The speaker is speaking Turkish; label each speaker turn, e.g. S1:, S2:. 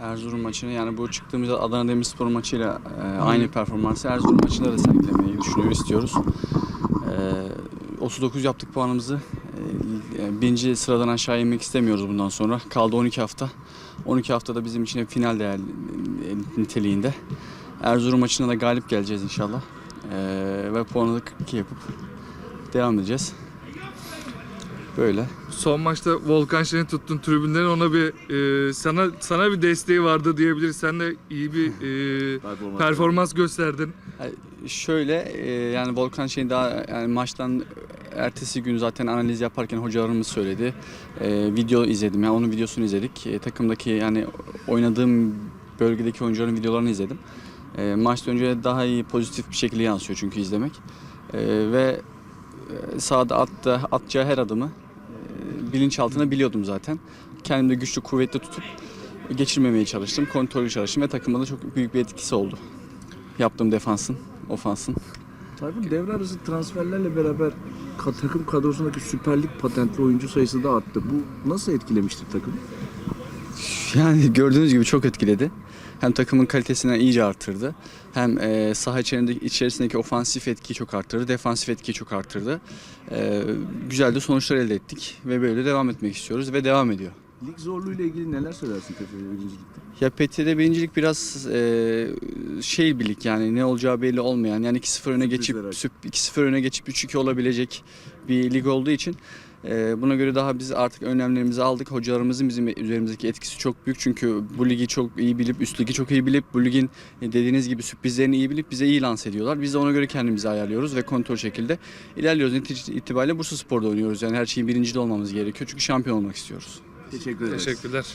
S1: Erzurum maçını yani bu çıktığımız Adana Demirspor maçıyla e, aynı performansı Erzurum maçında da sergilemeyi düşünüyoruz, istiyoruz. E, 39 yaptık puanımızı. E, yani birinci sıradan aşağı inmek istemiyoruz bundan sonra. Kaldı 12 hafta. 12 haftada bizim için hep final değer e, niteliğinde. Erzurum maçına da galip geleceğiz inşallah. E, ve puanı da 42 yapıp devam edeceğiz. Böyle.
S2: Son maçta Volkan Şen'i tuttun tribünlerin ona bir e, sana sana bir desteği vardı diyebiliriz. Sen de iyi bir e, performans gösterdin.
S1: Yani Şöyle e, yani Volkan şeyin daha yani maçtan ertesi gün zaten analiz yaparken hocalarımız söyledi. E, video izledim yani onun videosunu izledik. E, takımdaki yani oynadığım bölgedeki oyuncuların videolarını izledim. E, maçtan önce daha iyi pozitif bir şekilde yansıyor çünkü izlemek. E, ve e, sahada attığı, atacağı her adımı bilinçaltına biliyordum zaten. Kendimi de güçlü kuvvetli tutup geçirmemeye çalıştım. Kontrollü çalıştım ve takıma da çok büyük bir etkisi oldu. Yaptığım defansın, ofansın.
S3: Tayfun devre arası transferlerle beraber takım kadrosundaki Süper Lig patentli oyuncu sayısı da arttı. Bu nasıl etkilemiştir takımı?
S1: Yani gördüğünüz gibi çok etkiledi. Hem takımın kalitesini iyice arttırdı. Hem e, saha içerisindeki, içerisindeki ofansif etkiyi çok arttırdı. Defansif etkiyi çok arttırdı. E, güzel de sonuçlar elde ettik. Ve böyle devam etmek istiyoruz ve devam ediyor.
S3: Lig zorluğuyla ilgili neler söylersin Tefe birincilikte?
S1: Ya PT'de birincilik biraz e, şey bir lig yani ne olacağı belli olmayan yani 2-0 öne geçip
S3: Sürprizler
S1: süp- 2-0 öne geçip 3-2 olabilecek bir lig olduğu için e, buna göre daha biz artık önlemlerimizi aldık. Hocalarımızın bizim üzerimizdeki etkisi çok büyük çünkü bu ligi çok iyi bilip üst ligi çok iyi bilip bu ligin e, dediğiniz gibi sürprizlerini iyi bilip bize iyi lanse ediyorlar. Biz de ona göre kendimizi ayarlıyoruz ve kontrol şekilde ilerliyoruz. Netice itibariyle Bursa Spor'da oynuyoruz. Yani her şeyin birincide olmamız gerekiyor çünkü şampiyon olmak istiyoruz.
S3: Teşekkür ederiz.
S2: Teşekkürler.